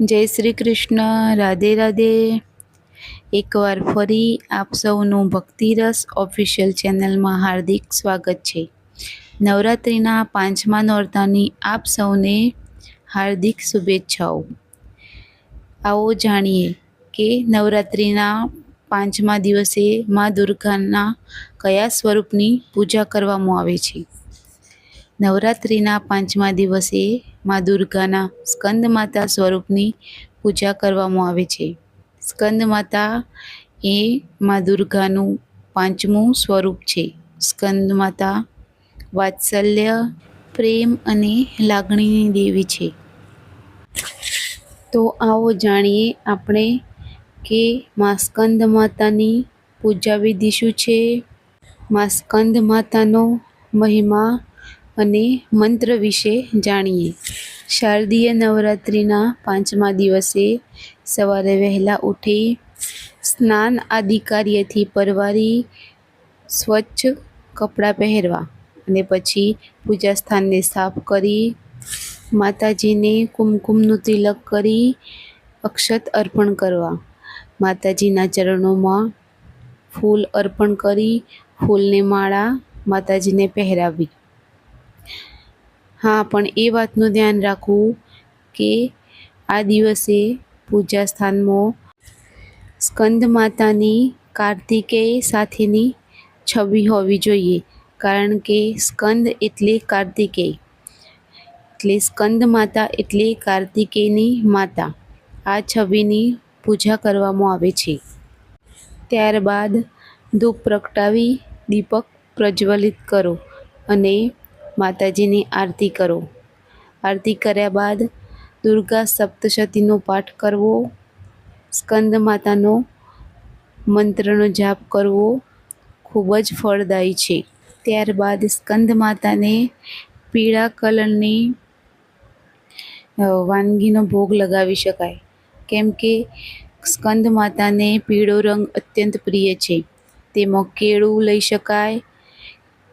જય શ્રી કૃષ્ણ, રાધે રાધે. એકવાર ફરી આપ સૌનું ભક્તિરસ ઓફિશિયલ ચેનલમાં હાર્દિક સ્વાગત છે. નવરાત્રિના પાંચમા નોરતાની આપ સૌને હાર્દિક શુભેચ્છાઓ. આવો જાણીએ કે નવરાત્રિના પાંચમા દિવસે મા દુર્ગાના કયા સ્વરૂપની પૂજા કરવામાં આવે છે. નવરાત્રિના પાંચમા દિવસે મા દુર્ગાના સ્કંદ માતા સ્વરૂપની પૂજા કરવામાં આવે છે. સ્કંદ માતા એ મા દુર્ગાનું પાંચમું સ્વરૂપ છે. સ્કંદ માતા વાત્સલ્ય, પ્રેમ અને લાગણીની દેવી છે. તો આવો જાણીએ આપણે કે મા સ્કંદ માતાની પૂજા વિધિ શું છે? મા સ્કંદ માતાનો મહિમા અને મંત્ર વિશે જાણીએ. શારદીય નવરાત્રિના પાંચમા દિવસે સવારે વહેલા ઉઠી સ્નાન આદિ કાર્યથી પરવારી સ્વચ્છ કપડાં પહેરવા અને પછી પૂજા સ્થાનને સાફ કરી માતાજીને કુમકુમનું તિલક કરી અક્ષત અર્પણ કરવા. માતાજીના ચરણોમાં ફૂલ અર્પણ કરી ફૂલને માળા માતાજીને પહેરાવી. હા, પણ એ વાતનું ધ્યાન રાખવું કે આ દિવસે પૂજા સ્થાનમાં સ્કંદ માતાની કાર્તિકેય સાથેની છબી હોવી જોઈએ, કારણ કે સ્કંદ એટલે કાર્તિકેય. એટલે સ્કંદ માતા એટલે કાર્તિકેયની માતા. આ છબીની પૂજા કરવામાં આવે છે. ત્યારબાદ ધૂપ પ્રગટાવી દીપક પ્રજ્વલિત કરો અને માતાજીની આરતી કરો. આરતી કર્યા બાદ દુર્ગા સપ્તશતીનો પાઠ કરવો, સ્કંદ માતાનો મંત્રનો જાપ કરવો ખૂબ જ ફળદાયી છે. ત્યારબાદ સ્કંદ માતાને પીળા કલરની વાનગીનો ભોગ લગાવી શકાય. કેમ કે સ્કંદ માતાને પીળો રંગ અત્યંત પ્રિય છે. તેમાં કેળું લઈ શકાય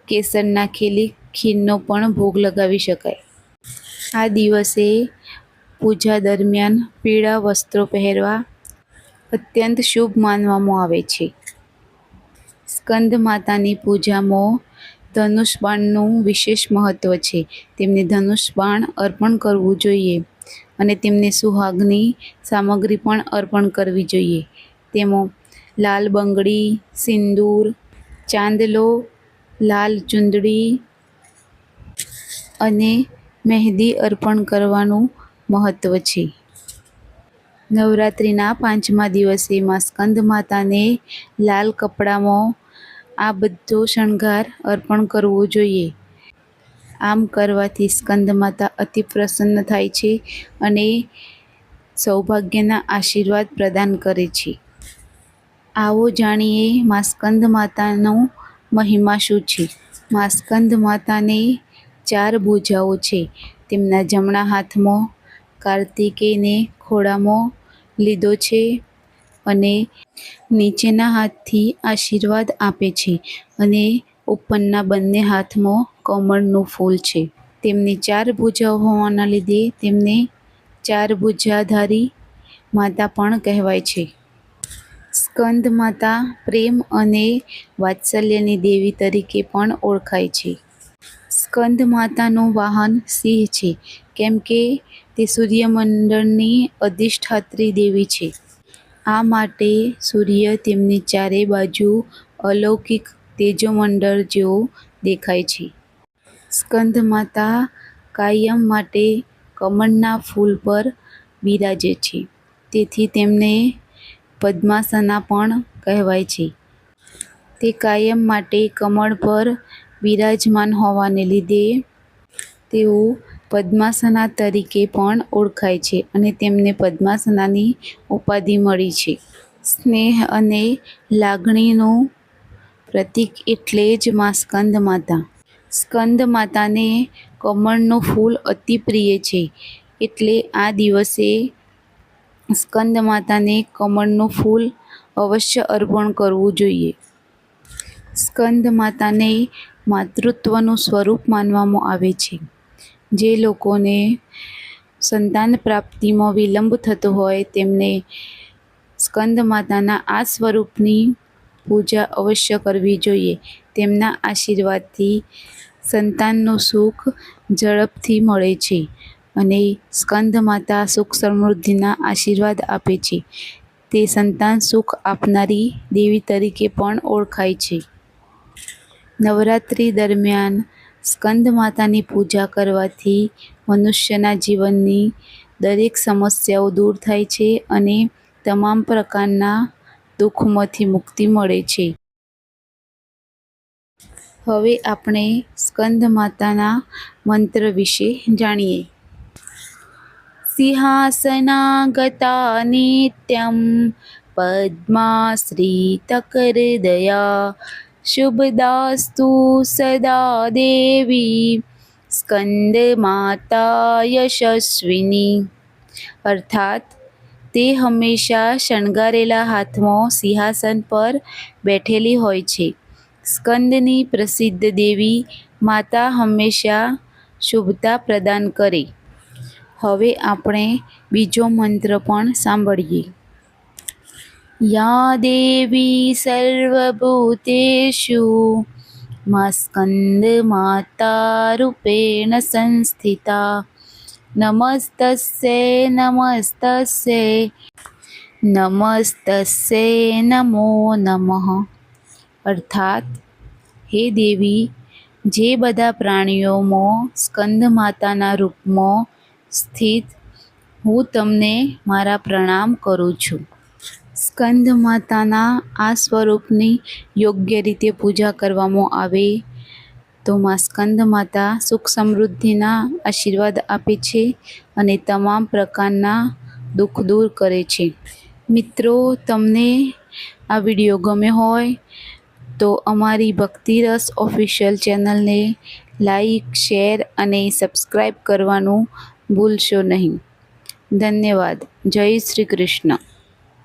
કેસર નાખેલી ખીરનો પણ ભોગ લગાવી શકાય. આ દિવસે પૂજા દરમિયાન પીળા વસ્ત્રો પહેરવા અત્યંત શુભ માનવામાં આવે છે. સ્કંદ માતાની પૂજામાં ધનુષ બાણનું વિશેષ મહત્ત્વ છે. તેમને ધનુષ બાણ અર્પણ કરવું જોઈએ અને તેમને સુહાગની સામગ્રી પણ અર્પણ કરવી જોઈએ. તેમાં લાલ બંગડી, સિંદૂર, ચાંદલો લાલ ચુંદડી અને મહેંદી અર્પણ કરવાનું મહત્ત્વ છે. નવરાત્રિના પાંચમા દિવસે માં સ્કંદ માતાને લાલ કપડામાં આ બધો શણગાર અર્પણ કરવો જોઈએ. આમ કરવાથી સ્કંદ માતા અતિ પ્રસન્ન થાય છે અને સૌભાગ્યના આશીર્વાદ પ્રદાન કરે છે. આવો જાણીએ માં સ્કંદ માતાનો મહિમા શું છે? મા સ્કંદ માતાને ચાર ભુજાઓ છે. તેમના જમણા હાથમાં કાર્તિકેયને ખોળામાં લીધો છે અને નીચેના હાથથી આશીર્વાદ આપે છે અને ઉપરના બંને હાથમાં કમળનું ફૂલ છે. તેમની ચાર ભુજાઓ હોવાના લીધે તેમને ચાર ભુજાધારી માતા પણ કહેવાય છે. સ્કંદ માતા પ્રેમ અને વાત્સલ્યની દેવી તરીકે પણ ઓળખાય છે. સ્કંદ માતાનું વાહન સિંહ છે, કેમ કે તે સૂર્યમંડળની અધિષ્ઠાત્રી દેવી છે. આ માટે સૂર્ય તેમની ચારે બાજુ અલૌકિક તેજોમંડળ જેવો દેખાય છે. સ્કંદ માતા કાયમ માટે કમળના ફૂલ પર બિરાજે છે, તેથી તેમને પદ્માસના પણ કહેવાય છે. તે કાયમ માટે કમળ પર બિરાજમાન હોવાને લીધે તેઓ પદ્માસના તરીકે પણ ઓળખાય છે અને તેમને પદ્માસનાની ઉપાધિ મળી છે. સ્નેહ અને લાગણીનું પ્રતીક એટલે જ મા સ્કંદ માતા. સ્કંદ માતાને કમળનું ફૂલ અતિ પ્રિય છે. એટલે આ દિવસે સ્કંદ માતાને કમળનું ફૂલ અવશ્ય અર્પણ કરવું જોઈએ. સ્કંદ માતાને માતૃત્વનું સ્વરૂપ માનવામાં આવે છે. જે લોકોને સંતાન પ્રાપ્તિમાં વિલંબ થતો હોય તેમને સ્કંદ માતાના આ સ્વરૂપની પૂજા અવશ્ય કરવી જોઈએ. તેમના આશીર્વાદથી સંતાનનું સુખ ઝડપથી મળે છે. અને સ્કંદ માતા સુખ સમૃદ્ધિના આશીર્વાદ આપે છે. તે સંતાન સુખ આપનારી દેવી તરીકે પણ ઓળખાય છે. નવરાત્રિ દરમિયાન સ્કંદ માતાની પૂજા કરવાથી મનુષ્યના જીવનની દરેક સમસ્યાઓ દૂર થાય છે અને તમામ પ્રકારના દુઃખમાંથી મુક્તિ મળે છે. હવે આપણે સ્કંદ માતાના મંત્ર વિશે જાણીએ. નિત્યમ પદ્માશ્રિતકરદયા શુભદાસ્તુ સદા દેવી સ્કંદમાતા યશસ્વિની અર્થાત તે હંમેશા શણગારેલા હાથમાં સિંહાસન પર બેઠેલી હોય છે સ્કંદની પ્રસિદ્ધ દેવી માતા હંમેશા શુભતા પ્રદાન કરે હવે આપણે બીજો મંત્ર પણ સાંભળીએ. યા દેવી સર્વભૂતેષુ મા સ્કંદ માતા રૂપેણ સંસ્થિતા, નમસ્તસ્યૈ નમસ્ત નમસ્તસ્યૈ નમો નમઃ. અર્થાત, હે દેવી, જે બધા પ્રાણીઓમાં સ્કંદ માતાના રૂપમાં સ્થિત, હું તમને મારા પ્રણામ કરું છું. સ્કંદ માતાના આ સ્વરૂપની યોગ્ય રીતે પૂજા કરવામાં આવે તો મા સ્કંદ માતા સુખ સમૃદ્ધિના આશીર્વાદ આપે છે અને તમામ પ્રકારના દુઃખ દૂર કરે છે. મિત્રો, તમને આ વીડિયો ગમે હોય તો અમારી ભક્તિરસ ઓફિશિયલ ચેનલને લાઈક, શેર અને સબસ્ક્રાઈબ કરવાનું ભૂલશો નહીં. ધન્યવાદ. જય શ્રી કૃષ્ણ.